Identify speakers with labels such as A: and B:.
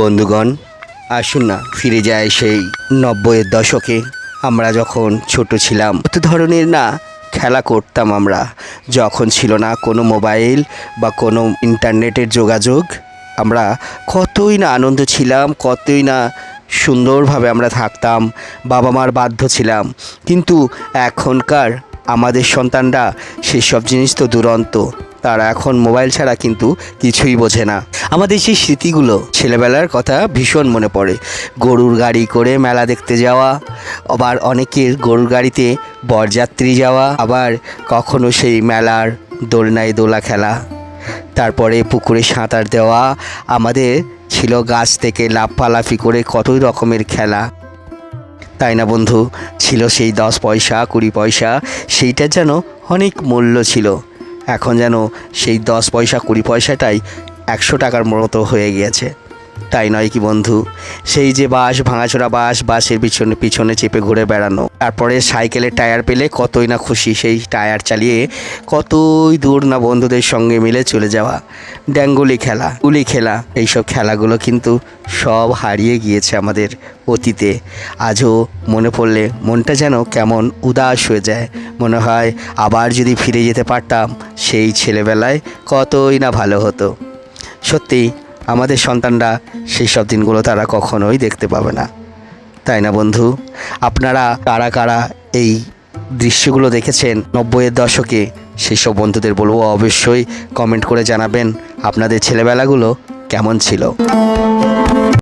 A: বন্ধুগণ, আসুন না ফিরে যায় সেই নব্বইয়ের দশকে। আমরা যখন ছোট ছিলাম, কত ধরনের না খেলা করতাম আমরা। যখন ছিল না কোনো মোবাইল বা কোনো ইন্টারনেটের যোগাযোগ, আমরা কতই না আনন্দ ছিলাম, কতই না সুন্দরভাবে আমরা থাকতাম বাবা মার বাধ্য ছিলাম। কিন্তু এখনকার আমাদের সন্তানরা সেসব জিনিস তো দুরন্ত। তারা এখন মোবাইল ছাড়া কিন্তু কিছুই বোঝে না। আমাদের সেই স্মৃতিগুলো ছেলেবেলার কথা ভীষণ মনে পড়ে। গরুর গাড়ি করে মেলা দেখতে যাওয়া, আবার অনেকের গরুর গাড়িতে বরযাত্রী যাওয়া, আবার কখনো সেই মেলার দোলনায় দোলা খেলা, তারপরে পুকুরে সাঁতার দেওয়া, আমাদের ছিল গাছ থেকে লাফালাফি করে কতই রকমের খেলা। তাই না বন্ধু? ছিল সেই দশ পয়সা, কুড়ি পয়সা সেইটার যেন অনেক মূল্য ছিল। এখন যেন সেই দশ পয়সা কুড়ি পয়সাটাই একশো টাকার মতো হয়ে গিয়েছে। তাই নয় কি বন্ধু? সেই যে বাস ভাঙাচোরা বাস বাসের পিছনে পিছনে চেপে ঘুরে বেড়ানো। তারপরে সাইকেলের টায়ার পেলে কতই না খুশি সেই টায়ার চালিয়ে কতই দূর না বন্ধুদের সঙ্গে মিলে চলে যাওয়া। ড্যাঙ্গুলি খেলা গুলি খেলা, এইসব খেলাগুলো কিন্তু সব হারিয়ে গিয়েছে আমাদের অতীতে। আজও মনে পড়লে মনটা যেন কেমন উদাস হয়ে যায়। মনে হয় আবার যদি ফিরে যেতে পারতাম, সেই ছেলেবেলায় কতই না ভালো হতো। সত্যি আমাদের সন্তানরা সেই সব দিনগুলো তারা কখনোই দেখতে পাবে না। তাই না বন্ধু? আপনারা কারা কারা এই দৃশ্যগুলো দেখেছেন নব্বইয়ের দশকে, সেই সব বন্ধুদের বলব অবশ্যই কমেন্ট করে জানাবেন আপনাদের ছেলেবেলাগুলো কেমন ছিল।